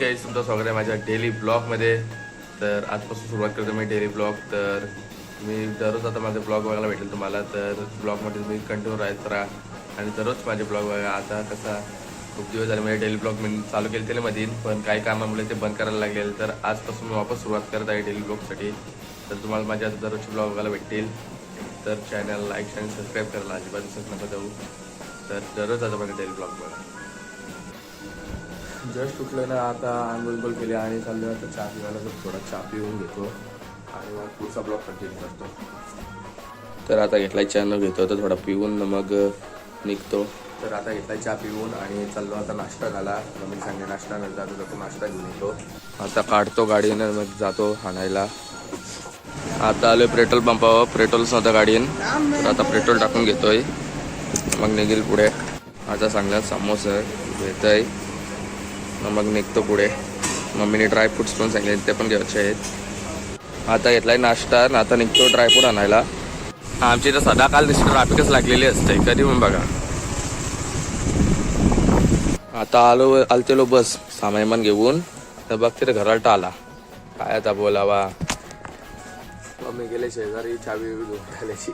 Guys तुमचं स्वागत आहे माझ्या डेली ब्लॉगमध्ये तर आजपासून सुरुवात करतो मी डेली ब्लॉग तर मी दररोज आता माझे ब्लॉग बघायला भेटेल तुम्हाला. तर ब्लॉगमध्ये तुम्ही कंटिन्यू राहत राहा. आणि दररोज माझे ब्लॉग बघा. आता कसा खूप दिवस झाले म्हणजे डेली ब्लॉग मी चालू केले त्याला मधील पण काही कामामुळे ते बंद करायला लागेल तर आजपासून मी वापस सुरुवात करत आहे डेली ब्लॉगसाठी तर तुम्हाला माझ्या दररोजचे ब्लॉग बघायला भेटतील. तर चॅनल लाईक आणि सबस्क्राईब करायला अजिबात विसरू नका जाऊ. तर दररोज आता माझे डेली ब्लॉग बघा. जस्ट उठलं ना आता आंघोळ केली आणि चाललो आता चहा पिवायला. तर थोडा चहा पिऊन घेतो आणि मग पुढचा ब्लॉग कंटिन्यू करतो. तर आता घेतलाय चहा न घेतो. तर थोडा पिऊन मग निघतो. तर आता घेतलाय चहा पिऊन आणि चाललो आता नाश्ता झाला. मम्मी सांगे नाश्ता जातो जातो नाश्ता घेऊन येतो. आता काढतो गाडीनं मग जातो आणायला. आता आलोय पेट्रोल पंपावर. पेट्रोलच नव्हतं गाडीन. तर आता पेट्रोल टाकून घेतोय. मग निघेल पुढे. आता चांगला समोसा. घेतोय. मग निघतो पुढे. मम्मीने ड्रायफ्रुट्स पण सांगितले ते पण घ्यायचे आहेत. आता घेतलाय नाश्ता आता निघतो ड्रायफ्रूट आणायला. आमची इथं सदा काल दिसतो ट्रॅफिकच लागलेली असते कधी पण बघा. आता आलो आलतेलो बस सामान घेऊन. तर बघ तिथे घराला आला काय आता बोलावा? मम्मी गेले शेजारी चावी घेऊन आल्याची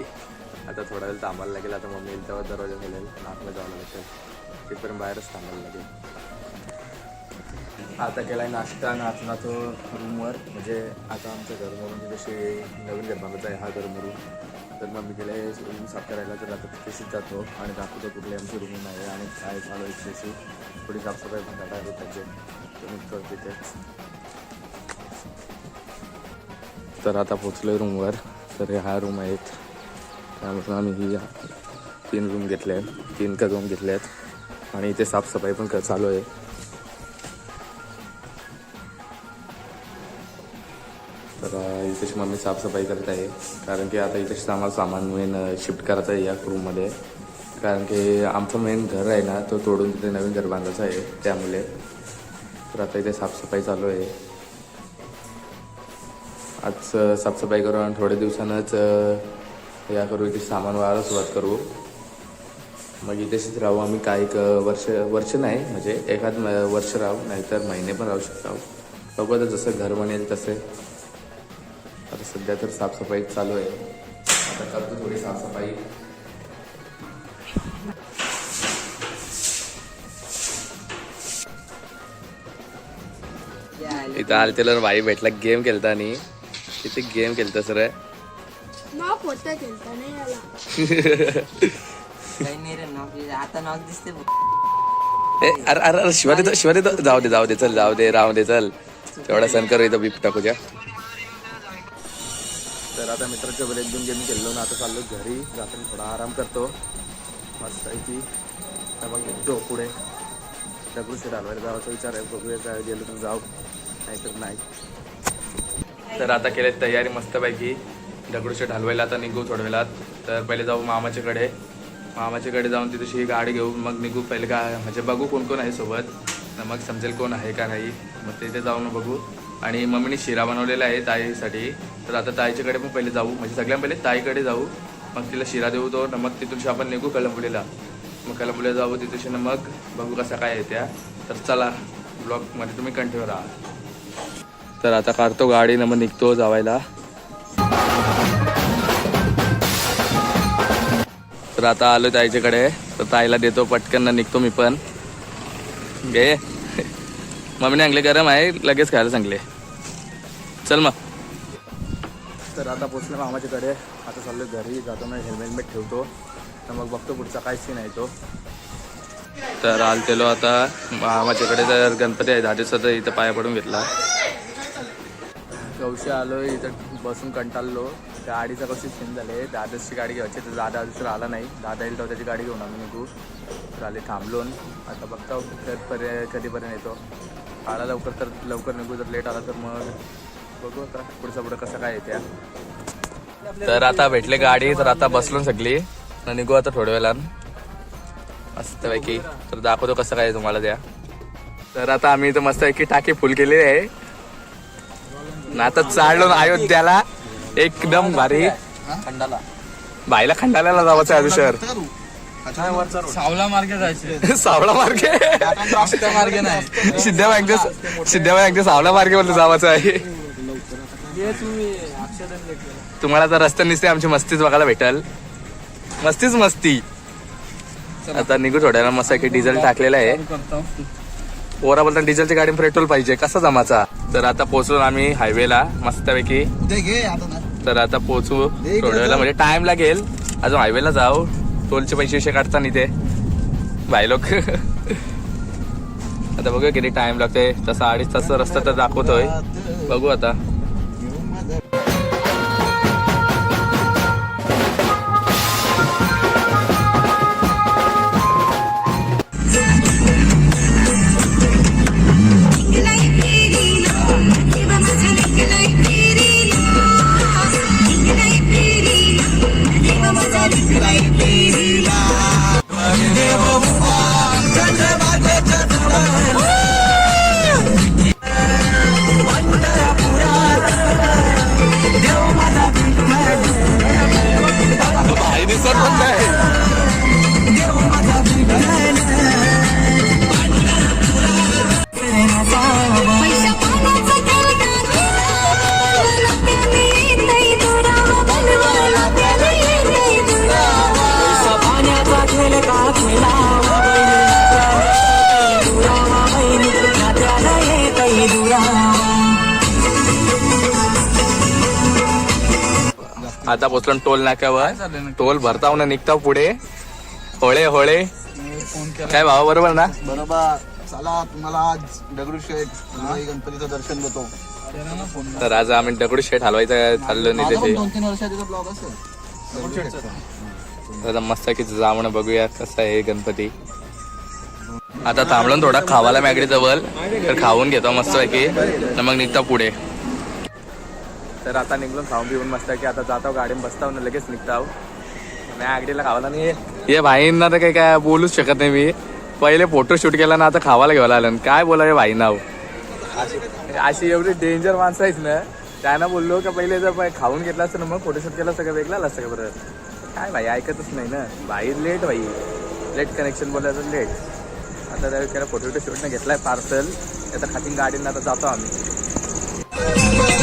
आता थोडा वेळ थांबायला लागेल आता मम्मी येईल तेव्हा दरवाजा खोलेल आतमध्ये जावं लागेल. तिथपर्यंत बाहेरच थांबायला लागेल. आता केलाय नाश्ता नाचना तो रूमवर. म्हणजे आता आमच्या घरमरून जसे नवीन घर बांधत आहे हा घरमरून तर मग मी गेले रूम साफ करायला. तर आता तिथेच जातो आणि दाखवतो कुठले आमची रूम आहे आणि काय चालू आहे तिथेशी. थोडी साफसफाई पण करता पाहिजे तर मी करते तेच तर आता पोचलो रूमवर. तर हे हा रूम आहेत त्यामधून आम्ही ही तीन रूम घेतले आहेत. तीन का रूम घेतले आहेत. आणि इथे साफसफाई पण क- चालू आहे. इथेच मम्मी साफसफाई करत आहे. कारण की आता इथेच आम्हाला सामान मेन शिफ्ट करायचं आहे या रूममध्ये कारण की आमचं मेन घर आहे ना तो तोडून तिथे नवीन घर बांधायचं आहे त्यामुळे. तर आता इथे साफसफाई चालू आहे. आज साफसफाई करू आणि थोड्या दिवसानंच या करू इथे सामान वाळायला सुरुवात करू. मग इथेच राहू आम्ही काही एक वर्ष वर्ष नाही म्हणजे एखाद म- वर्ष राहू नाहीतर महिने पण राहू शकतो. बघू जसं घर बनेल तसे. आता सध्या तर साफसफाई चालू आहे. आता करतो थोडी साफसफाई. इथं आलं त्याला बाई भेटला गेम खेळता आणि. तिथे गेम खेळता सर? नाव पोता केलता नाही याला काही नाही रे नॉक आता नॉक दिसते बघ. ए अरे अरे अरे शिवा देतो शिवा देतो जाऊ दे जाऊ दे चल जाऊ दे राहू दे चल. तेवढा सण करू इथं बीप टाकूच्या. तर आता मित्राच्या ब्रेक एक दोन गेम खेळलो ना आता चाललो घरी. जाताना थोडा आराम करतो. मस्त आहे की मग निघतो पुढे. दगडूशेठ हलवायला जावाचा विचार आहे. बघूया काय गेलो तर जाऊ. नाहीतर नाही. तर आता केले तयारी मस्तपैकी दगडूशेठ हलवायला आता निघू थोड्या वेळात. तर पहिले जाऊ मामाच्याकडे. मामाच्याकडे जाऊन तिथेशी गाडी घेऊ. मग निघू पहिले का म्हणजे बघू कोण कोण आहे सोबत. मग समजेल कोण आहे का नाही. मग तिथे जाऊन बघू. आणि मम्मीने शिरा बनवलेला आहे ताईसाठी. तर आता ताईच्याकडे पण पहिले जाऊ. म्हणजे सगळ्यां पहिले ताईकडे जाऊ. मग तिला शिरा देऊ तो. न मग तिथूनशी आपण निघू कलंबुलीला मग कलंबुलीला जाऊ तिथूनशी न मग बघू कसा काय येत्या तर चला ब्लॉगमध्ये तुम्ही कंटिन्यू राहा. तर आता काढतो गाडी न मग निघतो जावायला. तर आता आलो ताईच्याकडे. तर ताईला देतो पटकन निघतो मी पण. घे. मम्मीने आणले गरम आहे लगेच खायला सांगले. चल मग. तर आता पोचलो मामाच्याकडे. आता चाललो घरी जातो ना हेल्मेट ठेवतो. तर मग बघतो पुढचा काय सीन आहे तो. तर आलतेलो आता. मामाच्याकडे तर गणपती आहे दिवसाचा इथं पाया पडून घेतला. गवशी आलो इथं बसून कंटाळलो. त्या आडीचा कशी सीन झाले? दादाची गाडी घ्यायची तर दादा दुसरा आला नाही. दादा येईल तर त्याची गाडी घेऊन आम्ही निघू तर आले थांबलोन आता बघता कधीपर्यंत येतो. आला लवकर तर लवकर निघू जर लेट आला तर मग बघू आता पुढचं पुढं कसं काय येत्या तर आता भेटले गाडी तर आता बसलो सगळी. न निघू आता थोड्या वेळान. मस्तपैकी तर दाखवतो कसं काय तुम्हाला त्या तर आता आम्ही इथं मस्तपैकी टाकी फुल केलेली आहे. ना आता चाललो ना अयोध्याला. एकदम भारी. खंडाला. बाईला खंडाला जावाचं आहे शहर सावला मार्गे जायचे. सावळा मार्गे रस्त्या मार्गे नाही. सिद्ध्या बँक सिद्ध्या बँक सावळा मार्गे बोलतो जावाचं आहे. तुम्हाला तर रस्त्याने दिसते आमची मस्तीच बघायला भेटल. मस्तीच मस्ती. आता निघू थोड्याला मस्त की डिझेल टाकलेलं आहे. पोरा बोलता डिझेलच्या गाडी पेट्रोल पाहिजे कसा जमाचा? तर आता पोहोचलो आम्ही हायवेला मस्तपैकी. तर आता पोहोचू थोड्या वेळेला म्हणजे टाइम लागेल. अजून हायवेला जाऊ. टोलचे पैसे पैसे काढताना इथे. ते बाय लोक. आता बघूया किती टाइम लागतोय. तसा अडीच तास रस्ता तर दाखवतोय. बघू आता. पोचलो टोल नाक्यावर? टोल भरता ना निघता पुढे. होळे होळे. काय भावा बरोबर ना? बरोबर. चला तुम्हाला आज दगडूशेठ गणपतीचं दर्शन देतो केला ना फोन तर आज आम्ही दगडू शेट हलवायचं चाललो नाही त्याचे दोन तीन वर्षाचा ब्लॉग असेल. आता मस्त की जाऊन बघूया कसा आहे गणपती. आता थांबलो थोडा खावाला मॅगडी जवळ तर खाऊन घेतो मस्त की मग निघता पुढे. तर आता निघलो खाऊन पिऊन मस्त की आता जातो गाडीत बसताव ना लगेच निघताव मॅगडीला खावाला नाही ये भाईंना तर काही काय बोलूच शकत नाही मी. पहिले फोटो शूट केला ना आता खावाला घ्यायला आलं काय बोलावे भाई नाव अशी एवढी डेंजर माणसं आहेत ना त्यांना बोललो का पहिले जर खाऊन घेतला असतं ना मग फोटोशूट केला सगळं वेगळा असतं का बरं? काय भाई ऐकतच नाही ना. भाई लेट भाई. लेट कनेक्शन बोलायचं लेट आता त्या त्याला फोटो शूट न घेतलाय पार्सल आता खातीन गाडीनं आता जातो आम्ही.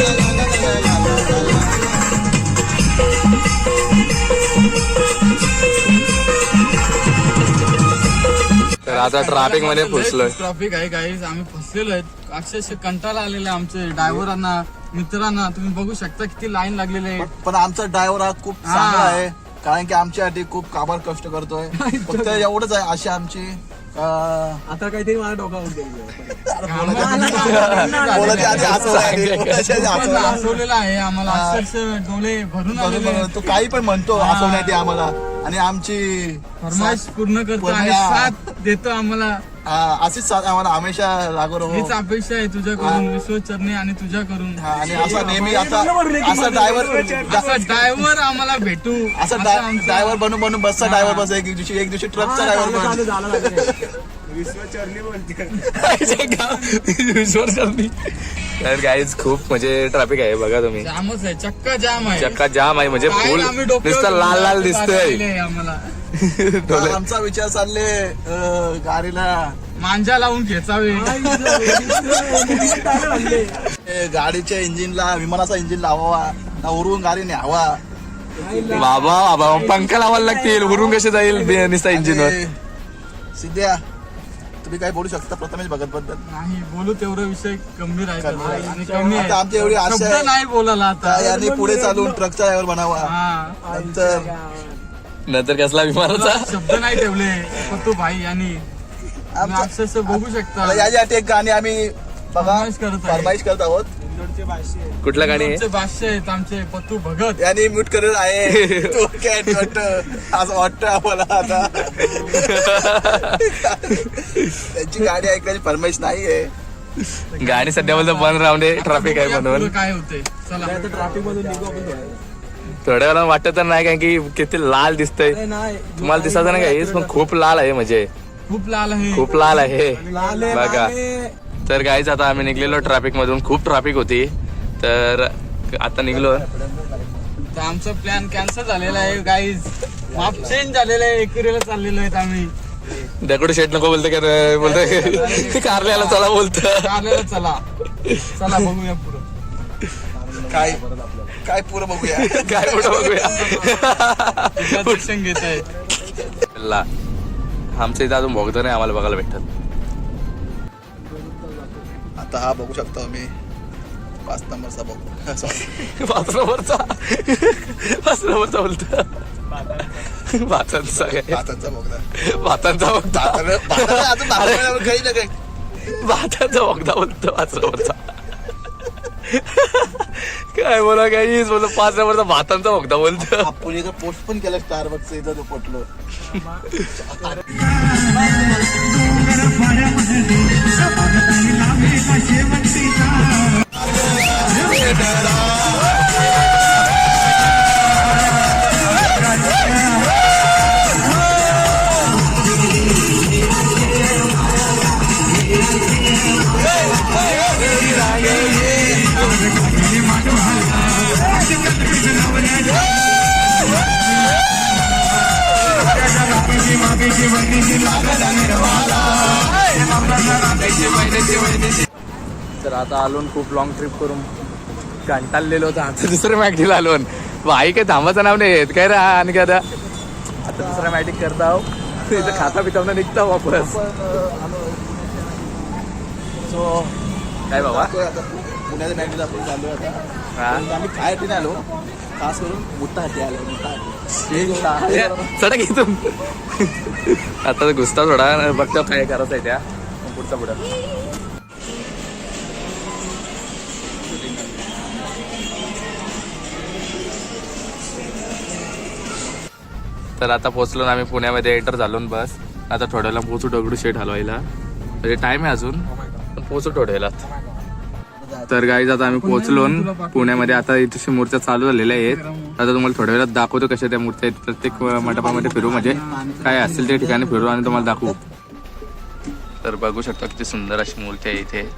तर आता ट्रॅफिकमध्ये फुसलोय. ट्रॉफिक आहे काही आम्ही फसलेलो आहेत. अक्षरशः कंटाळा आलेला आहे आमचे ड्रायव्हरांना मित्रांना. तुम्ही बघू शकता किती लाईन लागलेले आहे पण आमचा ड्रायव्हर हा खूप हा. चांगला आहे. कारण की आमच्यासाठी खूप काबाड कष्ट करतोय. फक्त एवढंच आहे अशी आमची. आता काहीतरी मला डोकावून बोलायची आधी हसवलं आहे, बोलायची आधी हसवलं. हसवलेला आहे आम्हाला अक्षरशः डोळे भरून आलेले बरोबर, आहेत. तो काही पण म्हणतो हा. हसवण्यात आम्हाला आणि आमची फरमाईश पूर्ण करतो आणि साथ देतो आम्हाला. अशीच साथ आम्हाला हमेशा लागू राहो. हीच अपेक्षा आहे तुझ्याकडून विश्व चरणी आणि तुझ्याकडून. हा, आणि असा नेहमी आता असा ड्रायव्हर असा ड्रायव्हर आम्हाला भेटू. असा असं आमचं- ड्रायव्हर बनून बनून बसचा ड्रायव्हर बस एक दिवशी एक दिवशी ट्रकचा ड्रायव्हर बन. तर गाईज खूप म्हणजे ट्रॅफिक आहे बघा तुम्ही. जामच आहे चक्का जाम आहे. चक्का जाम आहे म्हणजे फुल नुसतं लाल लाल दिसतंय. आमचा विचार चालले गाडीला. मांजा लावून खेचावे. गाडीच्या इंजिनला विमानाचा इंजिन लावावा ना उरून गाडी न्यावा बाबा बाबा पंखा लावायला लागतील. उरून कसे जाईल? नुसता इंजिनवर सिद्ध्या तुम्ही काय बोलू शकता? प्रथमेश भगत बद्दल नाही बोलू तेवढा विषय गंभीर आहे. त्याचा. आणि कमी आता आमची एवढी आशा शब्द आहे. नाही बोलायला आता. यांनी पुढे चालून ट्रकचा ड्रायव्हर बनावा हा नंतर नंतर कसला विमानाचा? शब्द नाही ठेवले पत्तू भाई यांनी. तुम्ही आमचा- अक्षरशः बघू शकता. याच्यासाठी एक गाणी आम्ही बघा फरमाईश करत आहे. फरमाईश करत आहोत. कुठल्या गाणी आहे. आमचे भाष्य आहेत आमचे पत्तू भगत. यांनी म्यूट करत आहे. तो काय वाटत. असं वाटतं आम्हाला आता. त्यांची गाडी ऐकायची फरमाईश नाहीये गाणी सध्या बोलतो बंद राहून ट्रॅफिक आहे म्हणून. काय होते चला. ट्रॅफिक मधून निघू आपण थोड्या थोड्या वेळा वाटत तर नाही कारण की किती लाल दिसतंय. नाही तुम्हाला दिसत नाही काहीच पण खूप लाल आहे म्हणजे. खूप लाल आहे. खूप लाल आहे. लाले बघा. लाले. तर गाईच आता आम्ही निघलेलो ट्रॅफिक मधून. खूप ट्रॅफिक होती. तर आता निघलो. तर आमचा प्लॅन कॅन्सल झालेला आहे गाईज माप चेंज झालेला आहे. एकेरीला चाललेलो आहेत आम्ही. दगडू शेट नको बोलते का बोलते. कारल्याला चला बोलत. चाललेलं चला. चला बघूया पुढं. काय काय पुरं बघूया? काय पुढं बघूया? दर्शन घेत आहेत ला. आमच्या इथं अजून भोगदं नाही आम्हाला बघायला भेटत. आता हा बघू शकता तुम्ही पाच नंबरचा बघू. सॉरी पाच नंबरचा? पाच नंबरचा बोलत. भातांचा काय? भातांचा बघदा भातांचा बोलता अजून दाखवायला काही ना काही भातांचा बोगदा बोलतो पाच नंबरचा. काय बोला काही बोल पाच नंबरचा भातांचा बोगदा बोलतो. आपण इथं पोस्ट पण केलं स्टार बक्स इथं तो पटलो. तर आता आलो खूप लॉंग ट्रिप करून. कंटाळलेलो होतो. आता दुसऱ्या मॅगडीला आलो. भाई काय थांबाचं नाव नाही येत काय रे हा आणि काय आता? आता दुसऱ्या मॅटिक करता आहो. इथं खाता पिता निघता वापस. सो काय बाबा? पुण्याच्या आपण चालू आता. हा? आम्ही काय आलो. खास करून मुत्ताहाटी आलो. मुत्ताहाटी चढा घेतो आता घुसता थोडा बघता काय करायचं आहे त्या. पुढचा पुढं. तर आता पोहोचलो ना आम्ही पुण्यामध्ये एंटर झालो बस. आता थोड्याला पोचू डगडू शेट हलवायला म्हणजे टाइम आहे अजून पोचू थोड्याला. तर गाईज आता आम्ही पोहोचलो पुण्यामध्ये. आता इथे मूर्त्या चालू झालेल्या आहेत. आता तुम्हाला थोड्या वेळात दाखवतो कशा त्या मूर्त्या आहेत. प्रत्येक मंडपामध्ये फिरू म्हणजे काय असेल ते ठिकाणी फिरू आणि तुम्हाला दाखवू. तर बघू शकता किती सुंदर अशी मूर्ती आहे इथे.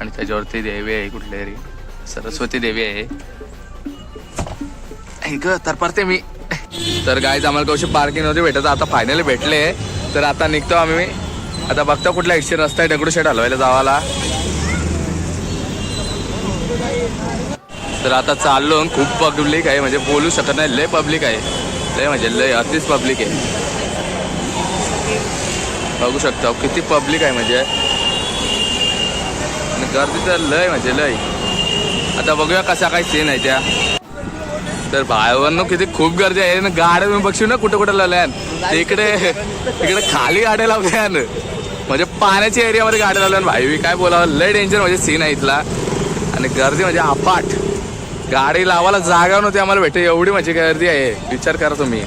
आणि त्याच्यावरती देवी आहे कुठल्या तरी. सरस्वती देवी आहे. ऐक तर परते मी. तर गाईज आम्हाला कशी पार्किंग नव्हती भेटत. आता फायनली भेटले. तर आता निघतो आम्ही. आता बघता कुठला एकशे रस्ता आहे. शेट हलवायला जावाला. तर आता चाललो. खूप पब्लिक आहे. म्हणजे बोलू शकत नाही. लय पब्लिक आहे. लय म्हणजे लय अतिच पब्लिक आहे. बघू शकता. किती पब्लिक आहे म्हणजे. गर्दी तर लय म्हणजे लय. आता बघूया कसा काय सीन आहे त्या. तर बाहेरनं किती खूप गर्दी आहे. ना गाड्या तुम्ही बघशील ना कुठं कुठं लावल्यान तिकडे तिकडे खाली गाड्या लावल्यान. म्हणजे पाण्याच्या एरियामध्ये गाड्या लावल्यान. भाई काय बोलावं? लय डेंजर म्हणजे सीन आहे इथला. आणि गर्दी म्हणजे अपाट गाडी लावायला जागा नव्हती आम्हाला भेटे एवढी माझी गर्दी आहे. विचार करा तुम्ही.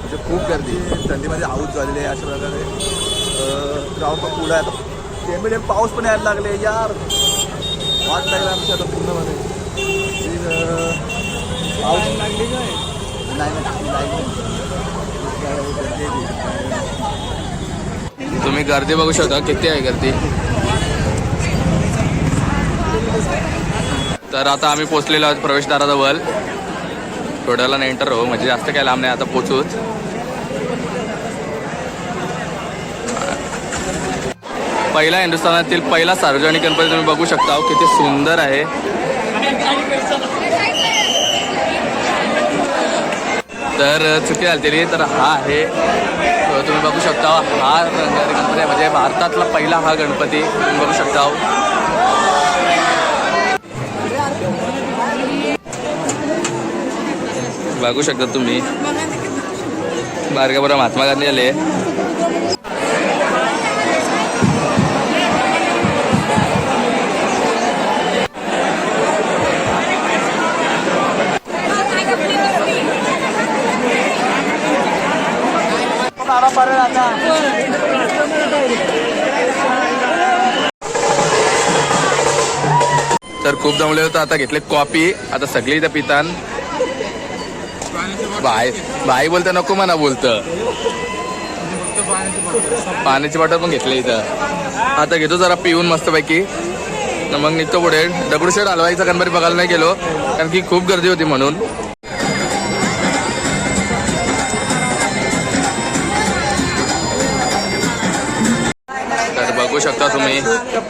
म्हणजे खूप गर्दी थंडीमध्ये आऊट झालेली आहे अशा प्रकारे. ग्राउंड पण पुढं आहे. आता पाऊस पण यायला लागले. यार वाट लागला आमच्या आता पूर्णमध्ये. पाऊस लागली तुम्ही गर्दी बघू शकता किती आहे गर्दी? तर आता आम्ही पोचलेलो आहोत प्रवेशद्वाराजवळ थोड्याला एंटर हो म्हणजे जास्त काय लांब नाही आता पोचूच पहिला हिंदुस्थानातील पहिला सार्वजनिक गणपती तुम्ही बघू शकता किती सुंदर आहे. तर चुकी झाली तर हा आहे. तुम्ही बघू शकता हा गणपती आहे. म्हणजे भारतातला पहिला हा गणपती तुम्ही बघू शकता. बघू शकता तुम्ही. बारगापुरा महात्मा गांधी आले. तर खूप जमले होतं आता घेतले कॉपी आता सगळी इथं पितान. भाई भाई बोलतं नको म्हणा बोलतं. पाण्याची बॉटल पण घेतली इथं. आता घेतो जरा पिऊन मस्तपैकी. न मग निघतो पुढे. दगडूशेठ हलवाईचा गणपती बघायला नाही गेलो कारण की खूप गर्दी होती म्हणून.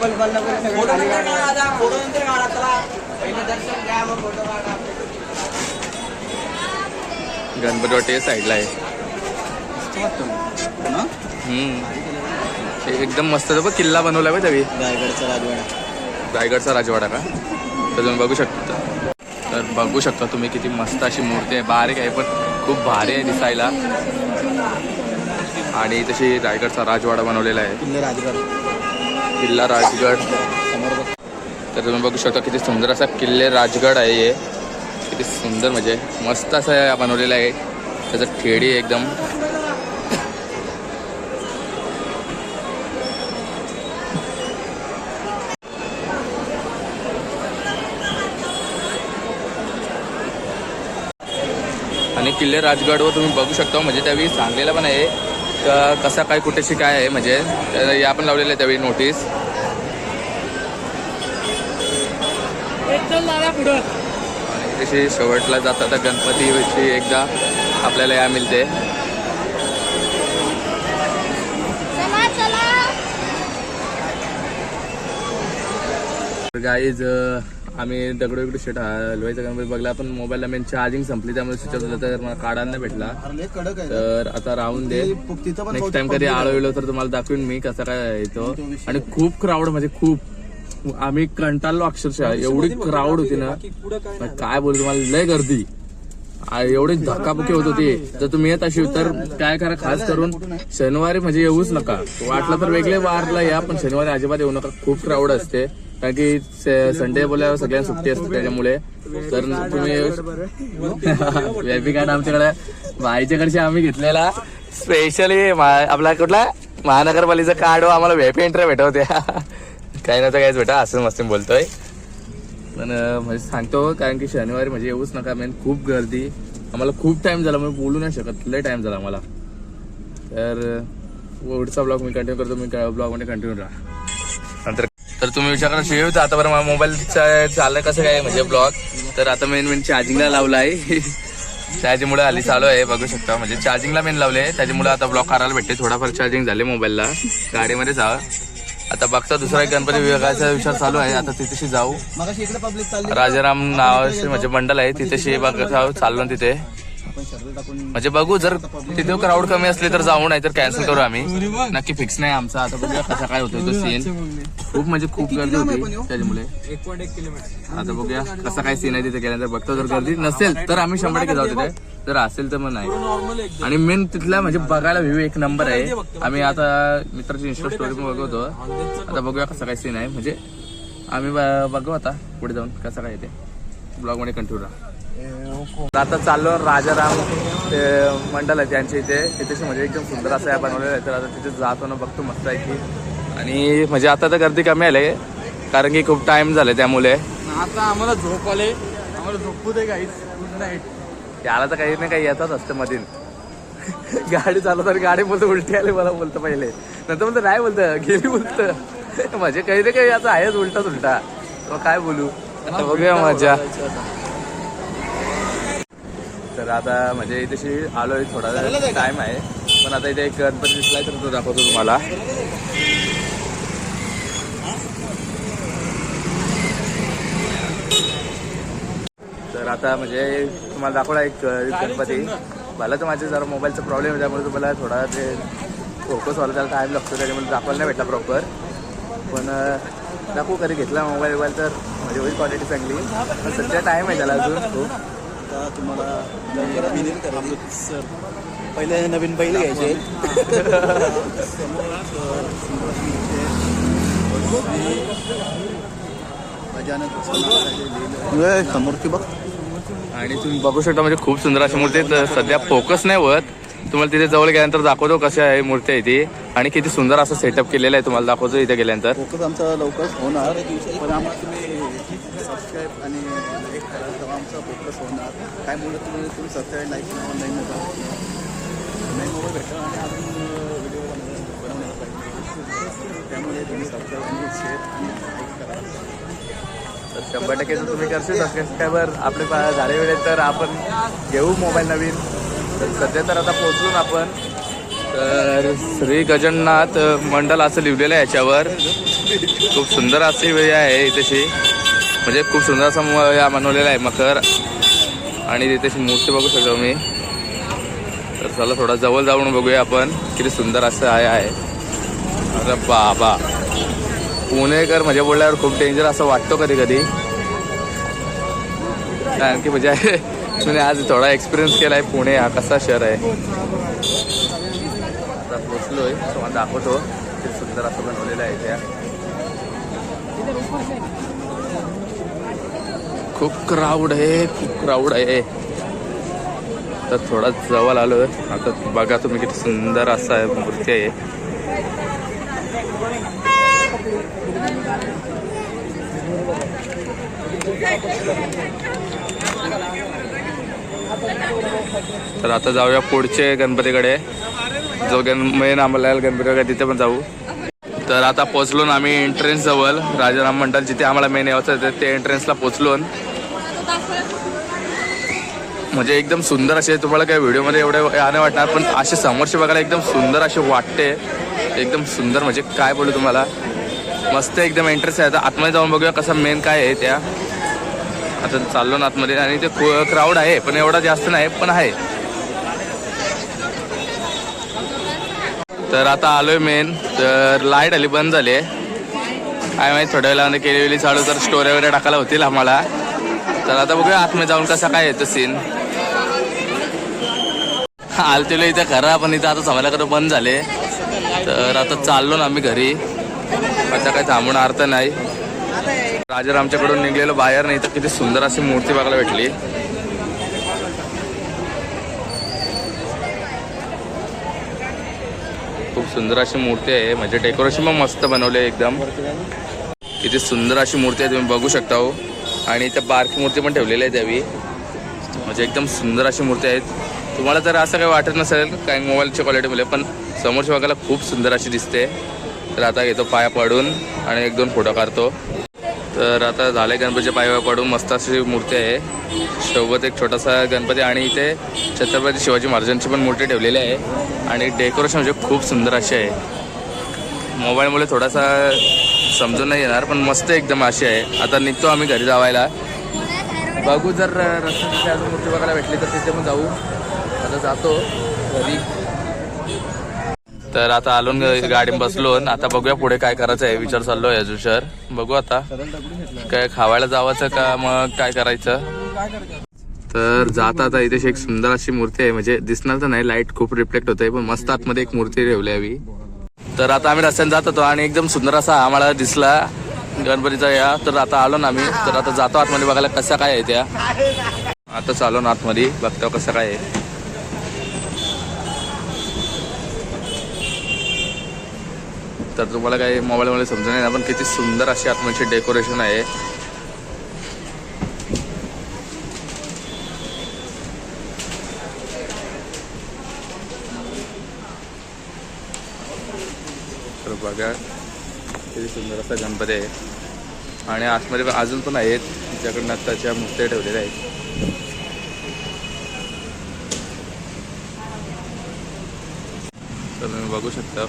तुम्ही गणपती वाटे साईडला आहे. हम्म. एकदम मस्त बघ किल्ला बनवला बघ त्यावी रायगडचा राजवाडा. रायगडचा राजवाडा का? तर तुम्ही बघू शकता. तर बघू शकता तुम्ही किती मस्त अशी मूर्ती आहे. बारीक आहे पण खूप भारी आहे दिसायला. आणि तशी रायगडचा राजवाडा बनवलेला आहे. किल्ले राजगड किल्ला राजगड. तर तुम्ही बघू शकता किती सुंदर असा किल्ले राजगड आहे हे. किती सुंदर म्हणजे मस्त असं बनवलेलं आहे. त्याचं खेडी एकदम. आणि किल्ले राजगडवर तुम्ही बघू शकता म्हणजे त्यावेळी सांगलेलं पण आहे. का कसा काय कुठेशी काय आहे म्हणजे या पण लावलेलं आहे त्यावेळी नोटीस तशी शेवटला जाता तर गणपतीची एकदा आपल्याला या मिळते. गाईज आम्ही दगडू इकडे शेट हलवायचा गणपती बघला पण मोबाईलला मेन चार्जिंग संपली त्यामुळे स्विच ऑफ झालं तर मला काढायला नाही भेटला. तर आता राहून दे. नेक्स्ट टाइम कधी आलो गेलो तर तुम्हाला दाखवीन मी कसा काय येतो आणि खूप क्राऊड म्हणजे खूप. आम्ही कंटाळलो अक्षरशः. एवढी क्राऊड होती ना. काय बोलू तुम्हाला लय गर्दी. एवढी धक्काबुक्की होत होती. जर तुम्ही येत अशी तर काय करा खास करून शनिवारी म्हणजे येऊच नका. वाटलं तर वेगळे वारला या पण शनिवारी अजिबात येऊ नका. खूप क्राऊड असते. कारण की संडे बोलल्यावर सगळ्यांना सुट्टी असते त्याच्यामुळे. तर तुम्ही व्यापी कार्ड आमच्याकडे बाईच्याकडचे आम्ही घेतलेला. स्पेशली आपला कुठला? महानगरपालिकेचा कार्ड हो, आम्हाला व्यापी एंट्री भेटवते काही नव्हतं काहीच भेटा असं मस्ती बोलतोय. पण म्हणजे सांगतो कारण की शनिवारी म्हणजे येऊच नका मेन खूप गर्दी. आम्हाला खूप टाइम झाला म्हणजे बोलू नाही शकत. लय टाइम झाला आम्हाला. तर पुढचा ब्लॉग मी कंटिन्यू करतो. मी ब्लॉगमध्ये कंटिन्यू राहा. नंतर तर तुम्ही विचार करा शिव आता बरं माझ्या मोबाईलचा चाललंय कसं काय म्हणजे ब्लॉग. तर आता मेन मेन चार्जिंगला लावला आहे. त्याच्यामुळे आली चालू आहे बघू शकता. म्हणजे चार्जिंगला मेन लावले. त्याच्यामुळे आता ब्लॉक करायला भेटते थोडाफार चार्जिंग झाले मोबाईलला. गाडीमध्ये जा. आता बघता दुसरा एक गणपती विभागाचा विचार चालू आहे. आता तिथेशी जाऊ. चालली. राजाराम नावाचे म्हणजे मंडल आहे. तिथेशी बघ चाललो तिथे. म्हणजे बघू जर तिथे क्राऊड कमी असले तर जाऊ नाही तर कॅन्सल करू आम्ही. नक्की फिक्स नाही आमचा. आता बघूया कसा काय होतो तो सीन खूप म्हणजे खूप गर्दी होती त्याच्यामुळे. आता बघूया कसा काय सीन आहे तिथे गेल्यानंतर. बघतो जर गर्दी नसेल तर आम्ही शंभर टक्के जाऊ तिथे. जर असेल तर मग नाही. आणि मेन तिथला म्हणजे बघायला व्ह्यू एक नंबर आहे. आम्ही आता मित्राची इन्स्टा स्टोरी पण बघतो. आता बघूया कसा काय सीन आहे. म्हणजे आम्ही ब- बघू आता पुढे जाऊन कसं काय येते ब्लॉगमध्ये कंटिन्यू राहा. आता चाललो राजाराम ते मंडल आहे त्यांच्या इथे. तिथे म्हणजे एकदम सुंदर असं आहे बनवलेलं आहे. तर आता तिथे जातो ना बघतो मस्त आहे की आणि म्हणजे आता तर गर्दी कमी आली कारण की खूप टाइम झाले त्यामुळे. आता आम्हाला झोप आले. आम्हाला झोपू दे काहीच गुड नाईट त्याला तर काही ना काही येतच असतं मधील. गाडी चालवताना गाडी बोलतो उलटी आली मला बोलतं पहिले. नंतर म्हणतं नाही बोलतं गेली बोलतं. म्हणजे काही ना काही याचं आहेच उलटाच उलटा. काय बोलू? आता बघूया मजा. तर आता म्हणजे इथेशी आलोय थोडा टाइम आहे. पण आता इथे एक गणपती दिसलाय तर तो दाखवतो तुम्हाला. तर आता म्हणजे तुम्हाला दाखवला एक गणपती. मला तर माझे जरा मोबाईलचा प्रॉब्लेम आहे त्यामुळे तुम्हाला थोडा ते फोकस व्हायला त्याला टाईम लागतो त्याच्यामुळे दाखवायला नाही भेटला प्रॉपर पण दाखवू कधी घेतला मोबाईल मोबाईल तर म्हणजे होईल क्वालिटी चांगली. पण सध्या टाईम आहे त्याला अजून खूप. आता तुम्हाला विनीत करायची सर पहिले नवीन बैल घ्यायचे. समोरची बघ. आणि तुम्ही बघू शकता म्हणजे खूप सुंदर अशी मूर्ती सध्या फोकस नाही होत. तुम्हाला तिथे जवळ गेल्यानंतर दाखवतो कशी आहे मूर्ती आहे ती. आणि किती सुंदर असं सेटअप केलेलं आहे तुम्हाला दाखवतो इथे गेल्यानंतर. फोकस आमचा लवकरच होणार. पण आम्हाला तुम्ही सबस्क्राईब आणि लाईक करा. तेव्हा आमचा फोकस होणार. काय मुलं तुम्ही? तुम्ही सबस्क्राईब लाईक नाही मोबाईल नाही मोबाईल भेटा आणि अजून व्हिडिओ बनवण्याला पाहिजे. त्यामुळे तुम्ही सबस्क्राईब आणि शेअर आणि लाईक करा. शंभर टक्के जर तुम्ही करशील सबस्क्राईबर आपले झाले वेळे तर आपण घेऊ मोबाईल नवीन. तर सध्या तर आता पोहोचलो आपण. तर श्री गजननाथ मंडल असं लिहिलेलं आहे याच्यावर. खूप सुंदर अशी वेळ आहे इथेशी. म्हणजे खूप सुंदर असा या बनवलेला आहे मकर आणि तिथे मूर्ती बघू शकतो मी तर चला थोडा जवळ जाऊन बघूया आपण किती सुंदर असं आहे आहे. अरे बाबा. पुणेकर म्हणजे बोलल्यावर खूप डेंजर असं वाटतो कधी कधी. कारण की म्हणजे तुम्ही आज थोडा एक्सपिरियन्स केला आहे पुणे हा कसा शहर आहे. आता पोचलोय तुम्हाला दाखवतो. किती सुंदर असं बनवलेलं आहे त्या खूप क्राऊड आहे खूप क्राऊड आहे. तर थोडा जवळ आहे. आता बघा तुम्ही किती सुंदर असा आहे मूर्ती आहे. तर आता जाऊया पुढचे गणपतीकडे. जो गण मेन आम्हाला गणपतीकडे तिथे पण जाऊ. तर आता पोचलो ना आम्ही एंट्रन्स जवळ. राजाराम मंडल जिथे आम्हाला मेन यायचं होतं ते एंट्रन्सला पोचलो. म्हणजे एकदम सुंदर असे तुम्हाला काय व्हिडिओमध्ये एवढे याने वाटणार पण असे समोरचे बघायला एकदम सुंदर असे वाटते. एकदम सुंदर म्हणजे काय बोलू तुम्हाला? मस्त एकदम इंटरेस्ट आहे. आता आतमध्ये जाऊन बघूया कसं मेन काय आहे त्या. आता चाललो ना आतमध्ये. आणि ते क्राऊड आहे पण एवढा जास्त नाही पण आहे. तर आता आलोय मेन तर लाइट आली बंद झाली आहे. काय माहिती थोड्या वेळामध्ये केली चालू तर स्टोरी वगैरे टाकायला होतील आम्हाला. तर आता बघूया आतमध्ये जाऊन कसा काय येतो सीन आलतेलो इथं खरं पण इथं आता समाजाकडे बंद झाले. तर आता चाललो ना आम्ही घरी. आता काही थांबून अर्थ नाही. राजारामच्याकडून निघलेलो बाहेर नाही तर किती सुंदर अशी मूर्ती बघायला भेटली. खूप सुंदर अशी मूर्ती आहे. म्हणजे डेकोरेशन पण मस्त बनवले एकदम. किती सुंदर अशी मूर्ती आहे तुम्ही बघू शकता हो. आणि त्या बारकी मूर्ती पण ठेवलेल्या आहे त्यावी म्हणजे एकदम सुंदर अशी मूर्ती आहेत. तुम्हाला जर असं काही वाटत नसेल काही मोबाईलच्या क्वालिटीमध्ये पण समोरच्या बघायला खूप सुंदर अशी दिसते. तर आता घेतो पाया पडून आणि एक दोन फोटो काढतो. तर आता झाले गणपतीच्या पायावर पडून मस्त अशी मूर्ती आहे. सोबत एक छोटासा गणपती आणि इथे छत्रपती शिवाजी महाराजांची पण मूर्ती ठेवलेली आहे. आणि डेकोरेशन म्हणजे खूप सुंदर अशी आहे. मोबाईलमुळे थोडासा समजून नाही येणार पण मस्त एकदम अशी आहे. आता निघतो आम्ही घरी जावायला. बघू जर रस्त्यात अजून मूर्ती बघायला भेटली तर तिथे पण जाऊ. आता जातो घरी. तर आता आलो गाडी बसलो आता बघूया पुढे काय करायचं आहे. विचार चाललोय अजून शहर बघू आता. काय खावायला जावायचं का मग काय करायचं? तर जाता आता इथे एक सुंदर अशी मूर्ती आहे. म्हणजे दिसणार तर नाही लाइट खूप रिफ्लेक्ट होते पण मस्त आतमध्ये एक मूर्ती ठेवली हवी तर आता आम्ही रस्त्याने जात होतो आणि एकदम सुंदर असा आम्हाला दिसला. गणपतीचा या. तर आता आलो ना आम्ही. तर आता जातो आतमध्ये बघायला कसा काय आहे त्या. आता आलो ना आतमध्ये. बघतो कसं काय आहे. तर तुम्हाला काही मोबाईलमध्ये समजून नाही पण किती सुंदर अशी आतमध्ये डेकोरेशन आहे. बघा. किती सुंदर असा गणपती आहे. आणि आतमध्ये पण अजून पण आहेत. त्याच्याकडनं आत्ताच्या मूर्त्या ठेवलेल्या आहेत. तर तुम्ही बघू शकता.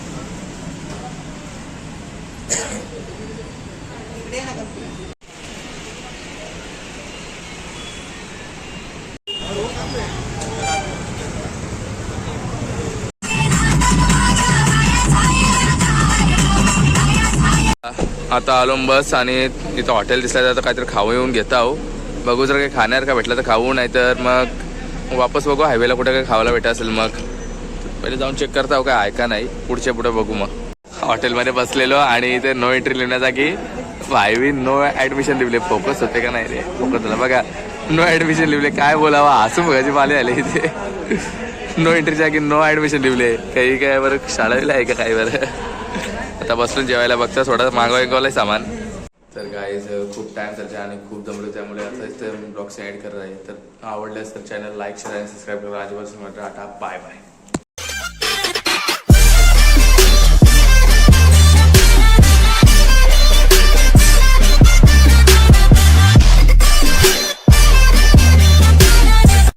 आता आलो बस आणि इथं हॉटेल दिसलं तर काहीतरी खाऊ येऊन घेता आहो. बघू जर काही खाण्यावर का भेटलं तर खाऊ नाही तर मग वापस बघू हायवेला कुठे काही खावायला भेटत असेल मग. पहिले जाऊन चेक करता हो काय आहे का नाही. पुढच्या पुढे बघू मग. हॉटेलमध्ये बसलेलो आणि इथे नो एंट्री लिहिण्याजागी हायवे नो ॲडमिशन लिहिले. फोकस होते का नाही रे? फोकस झाला. बघा नो ॲडमिशन लिहिले. काय बोलावा? हसू बघायची माले आले इथे. नो एंट्री जागी नो ॲडमिशन लिहिले. काही काय बरं? शाळा आहे का काही बरं? आता बसून जेवायला बघता थोडा मागवाय गवलाय सामान. तर गाईज खूप टाइम चालते आणि खूप जमलो त्यामुळे आता इथे ब्लॉग्स ॲड करत आहे. तर आवडल्यास तर चॅनल लाईक शेअर आणि सबस्क्राईब करा. आजूबाजून वाटतं आता बाय बाय